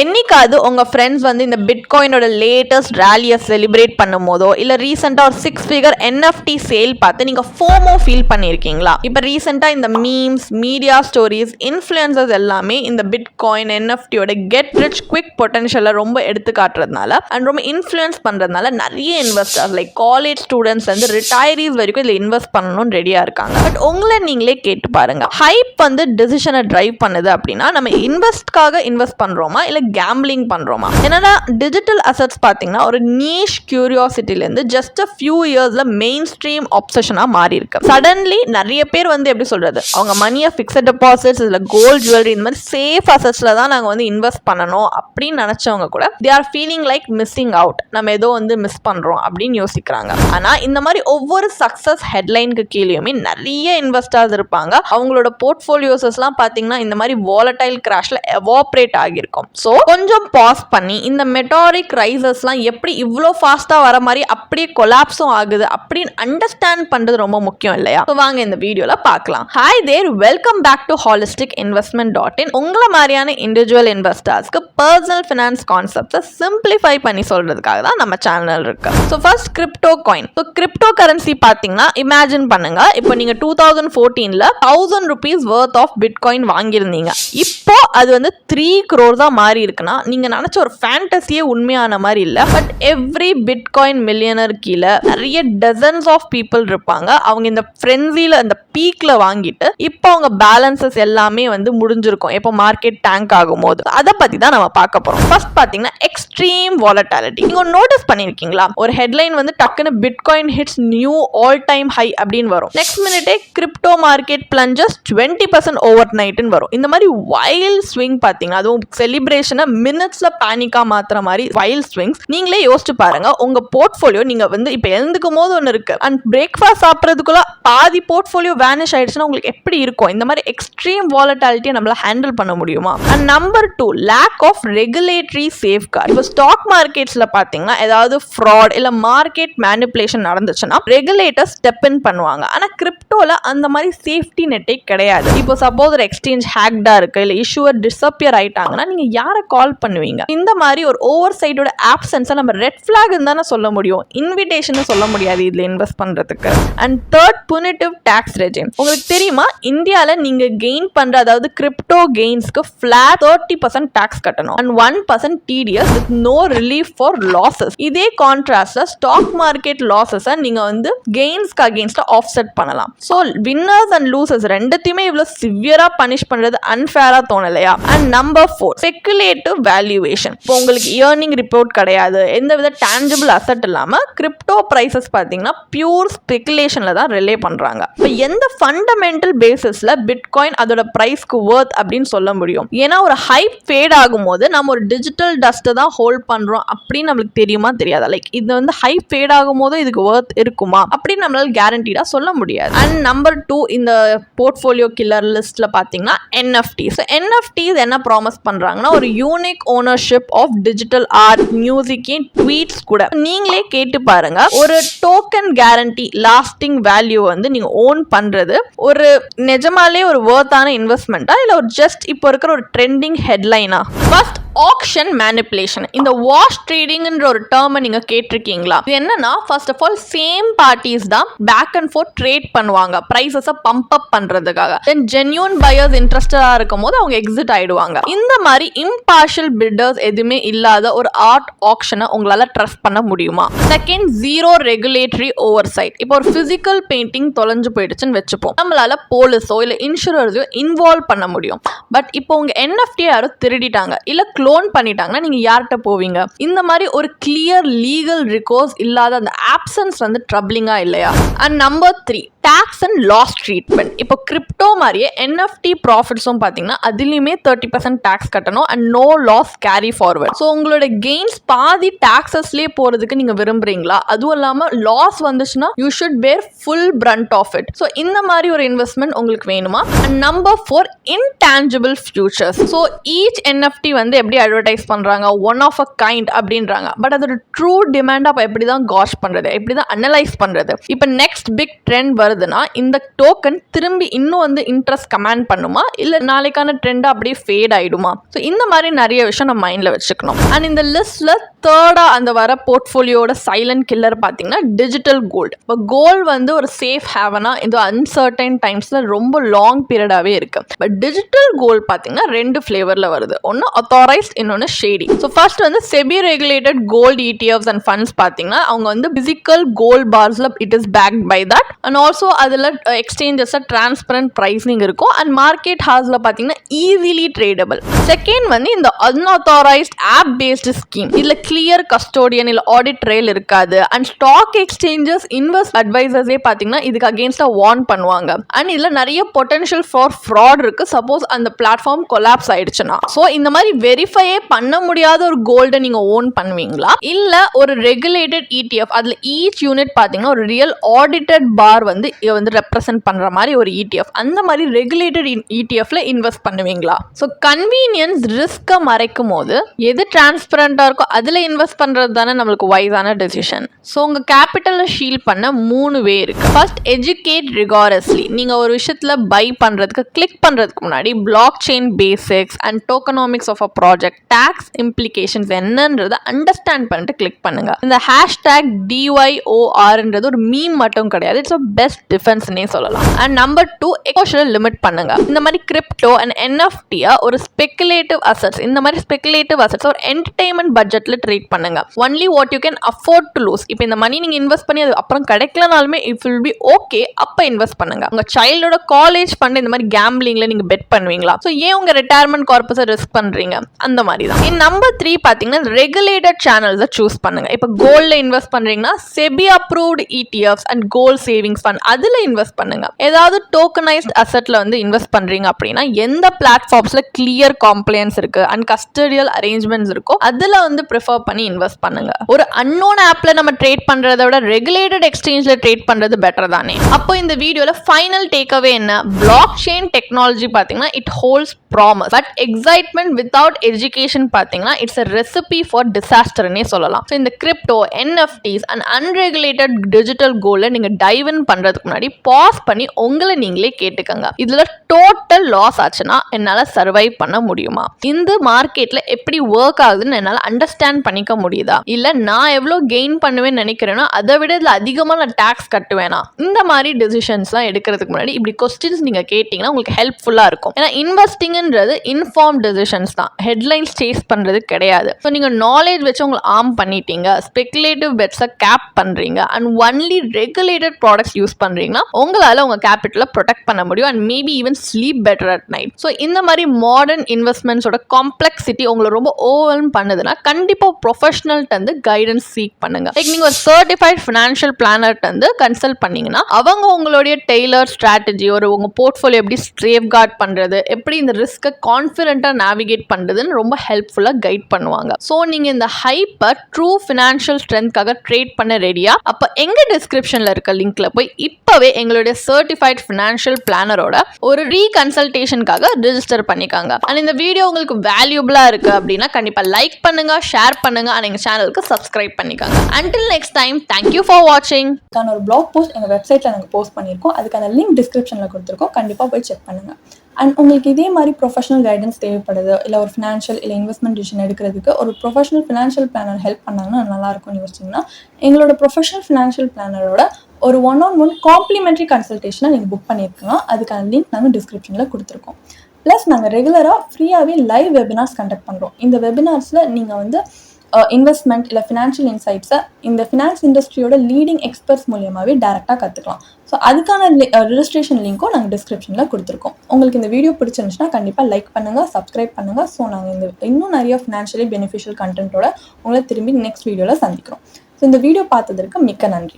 என்னைக்காவது உங்கள் ஃப்ரெண்ட்ஸ் வந்து இந்த பிட்காயினோட லேட்டஸ்ட் ரேலியை செலிப்ரேட் பண்ணும் போதோ இல்லை ரீசெண்டாக ஒரு சிக்ஸ் ஃபிகர் என்எஃப்டி சேல் பார்த்து நீங்கள் ஃபோமோ ஃபீல் பண்ணியிருக்கீங்களா இப்போ ரீசெண்டாக இந்த மீம்ஸ் மீடியா ஸ்டோரிஸ் இன்ஃப்ளூயன்சஸ் எல்லாமே இந்த பிட்காயின் என்எஃப்டியோட கெட் ரிச் குவிக் பொட்டன்ஷியலை ரொம்ப எடுத்து காட்டுறதுனால அண்ட் ரொம்ப இன்ஃப்ளூயன்ஸ் பண்ணுறதுனால நிறைய இன்வெஸ்டர்ஸ் லைக் காலேஜ் ஸ்டூடெண்ட்ஸ் வந்து ரிட்டையரிஸ் வரைக்கும் இதில் இன்வெஸ்ட் பண்ணணும்னு ரெடியாக இருக்காங்க. பட் உங்களை நீங்களே கேட்டு பாருங்க. ஹைப் வந்து டிசிஷனை ட்ரைவ் பண்ணுது அப்படின்னா நம்ம இன்வெஸ்ட்காக இன்வெஸ்ட் பண்ணுறோமா இல்லை கேம்பிளிங் பண்ணுறோமா என்னன்னா டிஜிட்டல் அசட்ஸ் பார்த்தீங்கன்னா ஒரு நீஷ் கியூரியாசிட்டிலேருந்து ஜஸ்ட் அ ஃபியூ இயர்ஸில் மெயின் ஸ்ட்ரீம் ஆப்சஷனாக மாறி இருக்கு சடன்லி நிறைய பேர் வந்து எப்படி சொல்கிறது அவங்க மணியை ஃபிக்ஸட் டெபாசிட்ஸ் இதில் கோல்ட் ஜுவல்லரி இந்த மாதிரி சேஃப் அசட்ஸில் தான் நாங்கள் வந்து இன்வெஸ்ட் பண்ணணும் அப்படின்னு நினச்சவங்க கூட they are feeling like missing out நம்ம ஏதோ வந்து மிஸ் பண்ணுறோம் அப்படின்னு யோசிக்கிறாங்க. ஆனால் இந்த மாதிரி ஒவ்வொரு சக்ஸஸ் ஹெட்லைனுக்கு கீழேயுமே நிறைய இன்வெஸ்டர்ஸ் இருப்பாங்க. அவங்களோட போர்ட்ஃபோலியோஸஸ்லாம் பார்த்தீங்கன்னா இந்த மாதிரி வாலடைல் கிராஷில் எவாப்ரேட் ஆகியிருக்கும். ஸோ கொஞ்சம் பாஸ் பண்ணி இந்த மெட்டாரிக் ரைசஸ்லாம் எப்படி இவ்வளோ ஃபாஸ்ட்டாக வர மாதிரி அப்படியே கொலாப்ஸும் ஆகுது அப்படின்னு அண்டர்ஸ்டாண்ட் பண்ணுறது ரொம்ப முக்கியம் இல்லையா? ஸோ வாங்க இந்த வீடியோவில் பார்க்கலாம். Hi there welcome back to holistic investment dot in உங்களை மாதிரியான இண்டிவிஜுவல் இன்வெஸ்டர்ஸ்க்கு பர்சனல் ஃபினான்ஸ் கான்செப்ட்ஸை சிம்பிளிஃபை பண்ணி சொல்கிறதுக்காக தான் நம்ம சேனல் இருக்கு. So first crypto coin so crypto currency பார்த்தீங்கன்னா இமேஜின் பண்ணுங்க. இப்போ நீங்கள் two thousand ஃபோர்டீனில் thousand rupees worth of bitcoin வாங்கியிருந்தீங்க. இப்போ அது வந்து த்ரீ க்ரோர் தான் மாறி இருக்குன்னா நீங்கள் நினச்ச ஒரு ஃபேண்டஸியே உண்மையான மாதிரி இல்லை. பட் எவ்ரி பிட்காயின் மில்லியனர் கீழே நிறைய டசன்ஸ் ஆஃப் பீப்புள் இருப்பாங்க. அவங்க இந்த ஃப்ரெண்ட்ஸில அந்த பீக்கில் வாங்கிட்டு இப்போ அவங்க பேலன்சஸ் எல்லாமே வந்து முடிஞ்சிருக்கும். இப்போ மார்க்கெட் டேங்க் ஆகும்போது அதை. பற்றி தான் நம்ம பார்க்க போகிறோம் ஃபர்ஸ்ட் பார்த்தீங்கன்னா எக்ஸ்ட்ரீம் வாலட்டாலிட்டி நீங்கள் நோட்டீஸ் பண்ணியிருக்கீங்களா ஒரு ஹெட்லைன் வந்து டக்குன்னு bitcoin hits new all time high அப்படின்னு வரும். Next மினிட்டே crypto market plunges twenty percent over நைட்டுன்னு வரும். இந்த மாதிரி வைல்ட் ஸ்விங் பார்த்தீங்கன்னா அதுவும் செலிப்ரேஷன் மினிட்ஸில் பேனிக்காக மாற்றுற மாதிரி வைல் ஸ்விங்ஸ் நீங்களே யோசிச்சு பாருங்க. உங்கள் போர்ட்ஃபோலியோ நீங்கள் வந்து இப்போ எழுந்துக்கும் போது ஒன்று இருக்கு. அண்ட் பிரேக்ஃபாஸ்ட் சாப்பிட்றதுக்குள்ள பாதி போர்ட்ஃபோலியோ வேனிஷ் ஆயிடுச்சுன்னா உங்களுக்கு எப்படி இருக்கும்? இந்த மாதிரி எக்ஸ்ட்ரீம் வாலட்டாலிட்டியை நம்மளால ஹேண்டில் பண்ண முடியுமா? And number two lack of regulatory safeguard இப்போ ஸ்டாக் மார்க்கெட்ஸில் பார்த்தீங்கன்னா ஏதாவது ஃப்ராட் இல்லை மார்க்கெட் மேனிப்புலேஷன் நடந்துச்சுன்னா ரெகுலேட்டர் ஸ்டெப் இன் பண்ணுவாங்க. ஆனால் கிரிப்டோவில் அந்த மாதிரி சேஃப்டி நெட்டே கிடையாது. இப்போ சப்போஸ் ஒரு எக்ஸ்சேஞ்ச் ஹேக்டாக இருக்கு இல்லை இஷ்யூவர் டிஸப்பியர் ஆயிட்டாங்கன்னா நீங்கள் யாரை கால் பண்ணுவீங்க. இந்த மாதிரி ஒரு ஓவர் சைடோட ஆப்சன்ஸை நம்ம ரெட் ஃப்ளாக்னு தானே சொல்ல முடியும். இன்விடேஷன் சொல்ல முடியாது இதில் இன்வெஸ்ட் பண்ணுறதுக்கு and third punitive tax regime உங்களுக்கு தெரியுமா? இந்தியாவில் நீங்கள் கெயின் பண்ணுற அதாவது கிரிப்டோ கெயின்ஸ்க்கு ஃபிளாட் தேர்ட்டி பர்சன்ட் டேக்ஸ் கட்டணும். And one percent TDS with no relief for losses இதே கான்ட்ராஸ்டில் ஸ்டாக் மார்க்கெட் லாசஸை நீங்கள் வந்து கெயின்ஸ்க்கு ஆஃப் ஆஃப்செட் பண்ணலாம். ஸோ வின்னர்ஸ் அண்ட் லூசஸ் ரெண்டுத்தையுமே இவ்வளோ சிவியராக பனிஷ் பண்ணுறது அன்ஃபேராக தோணலையா? And number four speculative valuation இப்போ உங்களுக்கு இயர்னிங் ரிப்போர்ட் கிடையாது. எந்த வித டேஞ்சபிள் அசட் இல்லாமல் கிரிப்டோ ப்ரைசஸ் பார்த்தீங்கன்னா பியூர் ஸ்பெகுலேஷனில் தான் ரிலே பண்ணுறாங்க இப்போ எந்த ஃபண்டமெண்டல் பேசிஸில் பிட்காயின் அதோட ப்ரைஸ்க்கு ஒர்த் அப்படின்னு சொல்ல முடியும்? ஏன்னா ஒரு ஹைப் ஃபேட் ஆகும்போது நம்ம ஒரு டிஜிட்டல் டஸ்ட்டை தான் ஹோல்ட் பண்ணுறோம் அப்படின்னு நம்மளுக்கு தெரியுமா தெரியாதா? லைக் இது வந்து ஹைப் ஃபேட் ஆகும்போது இதுக்கு ஒர்த் இருக்குமா? அப்படின்னு நம்மளால கேரண்டீடாக சொல்ல முடியாது. அண்ட் நம்பர் டூ இந்த போர்ட்ஃபோலியோ கில்லர் லிஸ்ட்டில் பார்த்தீங்கன்னா என்எஃப்டி ஸோ என்எஃப்டிஸ் என்ன ப்ராமிஸ் பண்ணுறாங்கன்னா ஒரு unique ownership of digital art மியூசிக்கின் tweets கூட. நீங்களே கேட்டு பாருங்க. ஒரு டோக்கன் கேரண்டி லாஸ்டிங் வேல்யூ வந்து நீங்க ஓன் பண்றது ஒரு நிஜமாலே ஒரு ஒர்த்தான இன்வெஸ்ட்மெண்ட்டா இல்லை ஒரு ஜஸ்ட் இப்போ இருக்கிற ஒரு ட்ரெண்டிங் ஹெட்லைனா ஃபர்ஸ்ட் ஆக்ஷன் மேனிப்புலேஷன் இந்த வாஷ் ட்ரேடிங்ன்ற ஒரு டேர்மை நீங்க கேட்டிருக்கீங்களா? இது என்னன்னா first of all same parties தான் பேக் அண்ட் ஃபோர் ட்ரேட் பண்ணுவாங்க. ப்ரைஸஸை பம்ப் அப் பண்றதுக்காக. தென் ஜென்யூன் பையர்ஸ் இன்ட்ரெஸ்டடா இருக்கும் போது அவங்க எக்ஸிட் ஆயிடுவாங்க. இந்த மாதிரி இம்பார்ஷியல் பிட்டர்ஸ் எதுவுமே இல்லாத ஒரு ஆர்ட் ஆக்ஷனை உங்களால ட்ரஸ்ட் பண்ண முடியுமா? Second zero regulatory oversight இப்போ ஒரு பிசிக்கல் பெயிண்டிங் தொலைஞ்சு போயிடுச்சுன்னு வச்சுப்போம். நம்மளால போலீஸோ இல்லை இன்சூரன்ஸோ இன்வால்வ் பண்ண முடியும். பட் இப்போ உங்க என்எஃப்டி யாரோ திருடிட்டாங்க. இல்ல க்ளோன் பண்ணிட்டாங்கன்னா நீங்க யார்கிட்ட போவீங்க? இந்த மாதிரி ஒரு கிளியர் லீகல் ரிகோர்ஸ் இல்லாத அந்த ஆப்சன்ஸ் வந்து ட்ரபிளிங்காக இல்லையா? And number three tax and loss treatment இப்போ கிரிப்டோ மாதிரியே என்எஃப்டி ப்ராஃபிட்ஸும் பார்த்தீங்கன்னா அதுலேயுமே தேர்ட்டி பர்சன்ட் டேக்ஸ் கட்டணும் and no loss carry forward so உங்களோட கெயின்ஸ் பாதி டேக்ஸஸ்லேயே போகிறதுக்கு நீங்கள் விரும்புறீங்களா? அதுவும் இல்லாமல் லாஸ் வந்துச்சுன்னா you should bear full brunt of it so இந்த மாதிரி ஒரு இன்வெஸ்ட்மெண்ட் உங்களுக்கு வேணுமா? And number four intangible futures so each NFT வந்து எப்படி எப்படி அட்வர்டைஸ் பண்ணுறாங்க ஒன் ஆஃப் அ கைண்ட் அப்படின்றாங்க. பட் அதோட ட்ரூ டிமாண்ட் அப்போ எப்படி தான் காஷ் பண்ணுறது எப்படி தான் அனலைஸ் பண்ணுறது இப்போ நெக்ஸ்ட் பிக் ட்ரெண்ட் வருதுன்னா இந்த டோக்கன் திரும்பி இன்னும் வந்து இன்ட்ரெஸ்ட் கமாண்ட் பண்ணுமா? இல்லை நாளைக்கான ட்ரெண்ட் அப்படியே ஃபேட் ஆகிடுமா ஸோ இந்த மாதிரி நிறைய விஷயம் நம்ம மைண்டில் வச்சுக்கணும். அண்ட் இந்த லிஸ்ட்டில் தேர்டாக அந்த வர போர்ட்ஃபோலியோட சைலண்ட் கில்லர் பார்த்தீங்கன்னா டிஜிட்டல் கோல்டு இப்போ கோல்டு வந்து ஒரு சேஃப் ஹேவனாக இந்த அன்சர்டைன் டைம்ஸில் ரொம்ப லாங் பீரியடாகவே இருக்குது பட் டிஜிட்டல் கோல்டு பார்த்தீங்கன்னா ரெண்டு ஃப்ளேவரில் வருது. ஒன்று அத்தாரைஸ்ட் இன்னொன்று ஷேடி ஸோ ஃபர்ஸ்ட் வந்து SEBI regulated gold ETFs and funds பார்த்தீங்கன்னா அவங்க வந்து physical gold பார்ஸில் it is back by that and also அதில் எக்ஸ்சேஞ்சஸில் டிரான்ஸ்பரண்ட் ப்ரைஸிங் இருக்கும். அண்ட் மார்க்கெட் ஹாஸில் பார்த்தீங்கன்னா ஈஸிலி ட்ரேடபிள் செகண்ட் வந்து இந்த அன்ஆத்தரைஸ்ட் ஆப் பேஸ்டு ஸ்கீம் இதில் கிளியர் கஸ்டோடியன் இல்லை ஆடிட் ட்ரெயில் இருக்காது. அண்ட் ஸ்டாக் எக்ஸ்சேஞ்சஸ் இன்வெஸ்ட் அட்வைசர்ஸே பார்த்தீங்கன்னா இதுக்கு அகேன்ஸ்டாக வார்ன் பண்ணுவாங்க. அண்ட் இதில் நிறைய பொட்டன்ஷியல் ஃபார் ஃப்ராட் இருக்குது சப்போஸ் அந்த பிளாட்ஃபார்ம் கொலாப்ஸ் ஆயிடுச்சுன்னா. ஸோ இந்த மாதிரி வெரி குவாலிஃபையே பண்ண முடியாத ஒரு கோல்டை நீங்கள் ஓன் பண்ணுவீங்களா? இல்லை ஒரு ரெகுலேட்டட் இடிஎஃப் அதில் ஈச் யூனிட் பார்த்தீங்கன்னா ஒரு ரியல் ஆடிட்டட் பார் வந்து இதை வந்து ரெப்ரசென்ட் பண்ணுற மாதிரி ஒரு இடிஎஃப் அந்த மாதிரி ரெகுலேட்டட் இடிஎஃப்ல இன்வெஸ்ட் பண்ணுவீங்களா? ஸோ கன்வீனியன்ஸ் ரிஸ்க்கை மறைக்கும் போது எது டிரான்ஸ்பரண்ட்டாக இருக்கோ அதில் இன்வெஸ்ட் பண்ணுறது தானே நம்மளுக்கு வைஸான டெசிஷன் ஸோ உங்கள் கேபிட்டலை ஷீல் பண்ண மூணு வே இருக்குது ஃபர்ஸ்ட் எஜுகேட் ரிகாரஸ்லி நீங்கள் ஒரு விஷயத்தில் பை பண்ணுறதுக்கு கிளிக் பண்ணுறதுக்கு முன்னாடி blockchain basics and tokenomics of a project tax implications என்னன்றதை அண்டர்ஸ்டாண்ட் பண்ணிட்டு கிளிக் பண்ணுங்கள் இந்த ஹேஷ்டேக் டிஒய்ஓஆர்ன்றது ஒரு மீம் மட்டும் கிடையாது. இட்ஸ் அ பெஸ்ட் டிஃபென்ஸ்னே சொல்லலாம். அண்ட் நம்பர் டூ எக்ஸ்போஷரை லிமிட் பண்ணுங்க. இந்த மாதிரி கிரிப்டோ அண்ட் என்எஃப்டியை ஒரு ஸ்பெகுலேட்டிவ் அசட்ஸ் இந்த மாதிரி ஸ்பெகுலேட்டிவ் அசட்ஸ் ஒரு என்டர்டைன்மெண்ட் பட்ஜெட்டில் ட்ரீட் பண்ணுங்க. Only what you can afford to lose இப்போ இந்த மணி நீங்கள் இன்வெஸ்ட் பண்ணி அது அப்புறம் கிடைக்கலனாலுமே இட் வில் பி ஓகே அப்போ இன்வெஸ்ட் பண்ணுங்க. உங்கள் சைல்டோட காலேஜ் ஃபண்ட் இந்த மாதிரி கேம்பிளிங்கில் நீங்கள் பெட் பண்ணுவீங்களா? ஸோ ஏன் உங்கள் ரிட்டையர்மெண்ட் கார்பஸை ரிஸ்க் பண்ணுறீங்க அந்த மாதிரி தான் இன் நம்பர் த்ரீ பார்த்தீங்கன்னா ரெகுலேட்டட் சேனல்ஸை சூஸ் பண்ணுங்க. இப்போ கோல்டில் இன்வெஸ்ட் பண்ணுறீங்கன்னா SEBI approved ETFs and gold savings fund அதில் இன்வெஸ்ட் பண்ணுங்க. ஏதாவது டோக்கனைஸ்ட் அசெட்டில் வந்து இன்வெஸ்ட் பண்ணுறீங்க அப்படின்னா எந்த பிளாட்ஃபார்ம்ஸில் கிளியர் காம்ப்ளைன்ஸ் இருக்கு அண்ட் கஸ்டடியல் அரேஞ்ச்மெண்ட்ஸ் இருக்கோ அதில் வந்து ப்ரிஃபர் பண்ணி இன்வெஸ்ட் பண்ணுங்க. ஒரு அன்னோன் ஆப்பில் நம்ம ட்ரேட் பண்ணுறத விட ரெகுலேட்டட் எக்ஸ்சேஞ்சில் ட்ரேட் பண்ணுறது பெட்டர் தானே. அப்போ இந்த வீடியோவில் ஃபைனல் டேக்அவே என்ன? பிளாக் செயின் டெக்னாலஜி பார்த்தீங்கன்னா it holds promise but excitement without education பார்த்தீங்கன்னா இட்ஸ் அ ரெசிபி ஃபார் டிசாஸ்டர்னே சொல்லலாம். ஸோ இந்த crypto NFTs and unregulated digital கோலை நீங்கள் டைவ் இன் பண்ணுறதுக்கு முன்னாடி பாஸ் பண்ணி உங்களை நீங்களே கேட்டுக்கோங்க. இதில் டோட்டல் லாஸ் ஆச்சுன்னா என்னால் சர்வைவ் பண்ண முடியுமா? இந்த மார்க்கெட்டில் எப்படி ஒர்க் ஆகுதுன்னு என்னால் அண்டர்ஸ்டாண்ட் பண்ணிக்க முடியுதா? இல்லை நான் எவ்வளோ கெயின் பண்ணுவேன்னு நினைக்கிறேன்னா அதை விட இதில் அதிகமாக நான் டேக்ஸ் கட்டுவேனா? இந்த மாதிரி டெசிஷன்ஸ்லாம் எடுக்கிறதுக்கு முன்னாடி இப்படி கொஸ்டின்ஸ் நீங்கள் கேட்டிங்கன்னா உங்களுக்கு ஹெல்ப்ஃபுல்லாக இருக்கும். ஏன்னா இன்வெஸ்டிங்ன்றது இன்ஃபார்ம் டெசிஷன்ஸ் தான். ஹெட் ஹெட்லைன்ஸ் சேஸ் பண்ணுறது கிடையாது. ஸோ நீங்கள் நாலேஜ் வச்சு உங்களை ஆம் பண்ணிட்டீங்க ஸ்பெகுலேட்டிவ் பெட்ஸை கேப் பண்ணுறீங்க and only regulated products use பண்ணுறீங்கன்னா உங்களால் உங்கள் கேபிட்டலை ப்ரொடெக்ட் பண்ண முடியும் and maybe even sleep better at night so இந்த மாதிரி மாடர்ன் இன்வெஸ்ட்மெண்ட்ஸோட காம்ப்ளெக்ஸிட்டி உங்களை ரொம்ப ஓவர்வெல்ம் பண்ணுதுன்னா கண்டிப்பாக ப்ரொஃபஷனல்ட்ட வந்து கைடன்ஸ் சீக் பண்ணுங்க. லைக் நீங்கள் ஒரு சர்டிஃபைட் ஃபினான்ஷியல் பிளானர்ட்ட வந்து கன்சல்ட் பண்ணீங்கன்னா அவங்க உங்களுடைய டெய்லர் ஸ்ட்ராட்டஜி ஒரு உங்கள் போர்ட்ஃபோலியோ எப்படி சேஃப் கார்ட் பண்ணுறது எப்படி இந்த ரிஸ்க்கை கான்ஃபிடென்ட்டாக நேவிகேட் பண்ணுறதுன்னு ரொம்ப ஹெல்ப்ஃபுல்லாக கைட் பண்ணுவாங்க. ஸோ நீங்கள் இந்த ஹைப்பை ட்ரூ ஃபினான்ஷியல் ஸ்ட்ரென்த்காக ட்ரேட் பண்ண ரெடியா அப்போ எங்கள் டிஸ்கிரிப்ஷனில் இருக்க லிங்க்ல போய் இப்போவே எங்களுடைய சர்டிஃபைட் ஃபினான்ஷியல் பிளானரோட ஒரு ரீகன்சல்டேஷனுக்காக ரிஜிஸ்டர் பண்ணிக்காங்க. அண்ட் இந்த வீடியோ உங்களுக்கு வேல்யூபிளாக இருக்குது அப்படின்னா கண்டிப்பாக லைக் பண்ணுங்க ஷேர் பண்ணுங்க அண்ட் எங்கள் சேனலுக்கு சப்ஸ்கிரைப் பண்ணிக்காங்க. Until next time thank you for வாட்சிங் ஒரு பிளாக் போஸ்ட் எங்கள் வெப்சைட்டில் நாங்கள் போஸ்ட் பண்ணியிருக்கோம். அதுக்கான லிங்க் டிஸ்கிரிப்ஷனில் கொடுத்துருக்கோம். கண்டிப்பாக போய் செக் பண்ணுங்கள் அண்ட் உங்களுக்கு இதே மாதிரி ப்ரொஃபஷனல் கைடன்ஸ் தேவைப்படுது இல்லை ஒரு ஃபினான்ஷியல் இல்லை இன்வெஸ்ட்மெண்ட் டிசிஷன் எடுக்கிறதுக்கு ஒரு ப்ரொஃபஷனல் ஃபினான்ஷியல் பிளானர் ஹெல்ப் பண்ணாங்கன்னா நல்லாயிருக்கும்னு யோசிச்சிங்கன்னா எங்களோட ப்ரொஃபஷனல் ஃபினான்ஷியல் பிளானரோட ஒரு ஒன் ஆன் ஒன் காம்ப்ளிமெண்ட்ரி கன்சல்டேஷனை நீங்கள் புக் பண்ணியிருக்கலாம் அதுக்கான லிங்க் நாங்கள் டிஸ்கிரிப்ஷனில் கொடுத்துருக்கோம் ப்ளஸ் நாங்கள் ரெகுலராக ஃப்ரீயாகவே லைவ் வெபினார்ஸ் கண்டக்ட் பண்ணுறோம் இந்த வெபினார்ஸில் நீங்கள் வந்து இன்வெஸ்ட்மெண்ட் இல்லை ஃபினான்ஷியல் இன்சைட்ஸை இந்த ஃபினான்ஸ் இண்டஸ்ட்ரியோட லீடிங் எக்ஸ்பர்ட்ஸ் மூலியமாகவே டேரெக்டாக கற்றுக்கலாம் ஸோ அதுக்கான ரிஜிஸ்ட்ரேஷன் லிங்க்கும் நாங்கள் டிஸ்கிரிப்ஷனில் கொடுத்துருக்கோம். உங்களுக்கு இந்த வீடியோ பிடிச்சிருந்துச்சுன்னா கண்டிப்பாக லைக் பண்ணுங்கள் சப்ஸ்கிரைப் பண்ணுங்கள் ஸோ நாங்கள் இந்த இன்னும் நிறைய ஃபினான்ஷியலி பெனிஃபிஷியல் கண்டென்ட்டோட உங்களை திரும்பி நெக்ஸ்ட் வீடியோவில் சந்திக்கிறோம். ஸோ இந்த வீடியோ பார்த்ததற்கு மிக்க நன்றி.